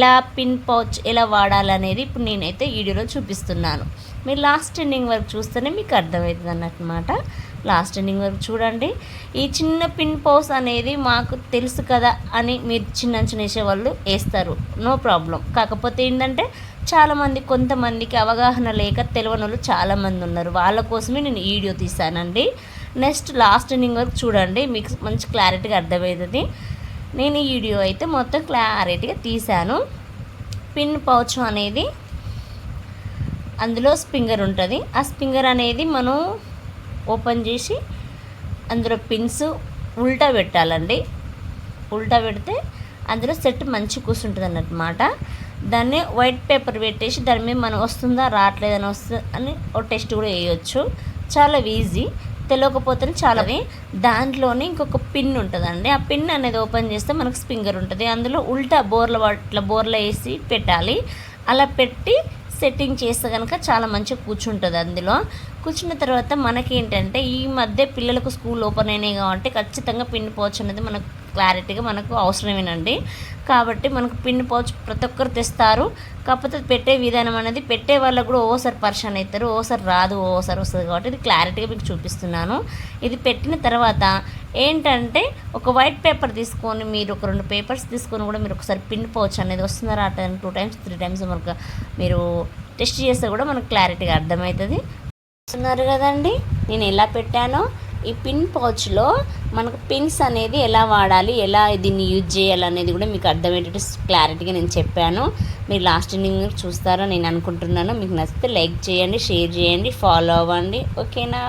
ఎలా pin pouch ఎలా వాడాలనేది ఇప్పుడు నేనైతే వీడియోలో చూపిస్తున్నాను. మీరు లాస్ట్ ఎండింగ్ వరకు చూస్తేనే మీకు అర్థమవుతుంది అన్నమాట. లాస్ట్ ఎండింగ్ వరకు చూడండి. ఈ చిన్న పిన్ పౌచ్ అనేది మాకు తెలుసు కదా అని మీరు చిన్న చిన్న వేసే వాళ్ళు వేస్తారు. No problem. కాకపోతే ఏంటంటే చాలామంది కొంతమందికి అవగాహన లేక తెలియని వాళ్ళు చాలామంది ఉన్నారు. వాళ్ళ కోసమే నేను వీడియో తీశానండి. నెక్స్ట్ లాస్ట్ ఎండింగ్ వరకు చూడండి. మీకు మంచి క్లారిటీగా అర్థమవుతుంది. నేను ఈ వీడియో అయితే మొత్తం క్లారిటీగా తీశాను. పిన్ పౌచ్ అనేది అందులో స్పింగర్ ఉంటుంది. ఆ స్పింగర్ అనేది మనం ఓపెన్ చేసి అందులో పిన్స్ ఉల్టా పెట్టాలండి. ఉల్టా పెడితే అందులో సెట్ మంచి కూర్చుంటుంది అన్నమాట. దాన్ని వైట్ పేపర్ పెట్టేసి దాని మీద మనం వస్తుందా రావట్లేదని వస్తుంది అని ఒక టెస్ట్ కూడా వేయచ్చు చాలా ఈజీ. తెలియకపోతేనే చాలా దాంట్లోనే ఇంకొక పిన్ ఉంటుందండి. ఆ పిన్ అనేది ఓపెన్ చేస్తే మనకు స్పింగర్ ఉంటుంది. అందులో ఉల్టా బోర్ల ఇట్లా బోర్ల వేసి పెట్టాలి. అలా పెట్టి సెట్టింగ్ చేస్తే కనుక చాలా మంచిగా కూర్చుంటుంది అందులో. కూర్చున్న తర్వాత మనకేంటంటే ఈ మధ్య పిల్లలకు స్కూల్ ఓపెన్ అయినాయి కాబట్టి ఖచ్చితంగా పిన్ పోవచ్చు అనేది మనకు క్లారిటీగా మనకు అవసరమేనండి. కాబట్టి మనకు పిన్ పౌచ్ ప్రతి ఒక్కరు తెస్తారు. కాకపోతే పెట్టే విధానం అనేది పెట్టే వాళ్ళకు కూడా ఓసారి పర్షన్ అవుతారు. ఓసారి రాదు ఓసారి వస్తుంది కాబట్టి ఇది క్లారిటీగా మీకు చూపిస్తున్నాను. ఇది పెట్టిన తర్వాత ఏంటంటే ఒక వైట్ పేపర్ తీసుకొని మీరు ఒక రెండు పేపర్స్ తీసుకొని కూడా మీరు ఒకసారి పిన్ పౌచ్ అనేది వస్తున్నారా time two times three times మనకు మీరు టెస్ట్ చేస్తే కూడా మనకు క్లారిటీగా అర్థమవుతుంది. చూస్తున్నారు కదండి. నేను ఎలా పెట్టానో ఈ పిన్ పౌచ్లో మనకు పిన్స్ అనేది ఎలా వాడాలి ఎలా దీన్ని యూజ్ చేయాలి అనేది కూడా మీకు అర్థమయ్యేటట్టు క్లారిటీగా నేను చెప్పాను. మీరు లాస్ట్ ఎండింగ్ చూస్తారో నేను అనుకుంటున్నాను. మీకు నచ్చితే లైక్ చేయండి షేర్ చేయండి ఫాలో అవ్వండి. ఓకేనా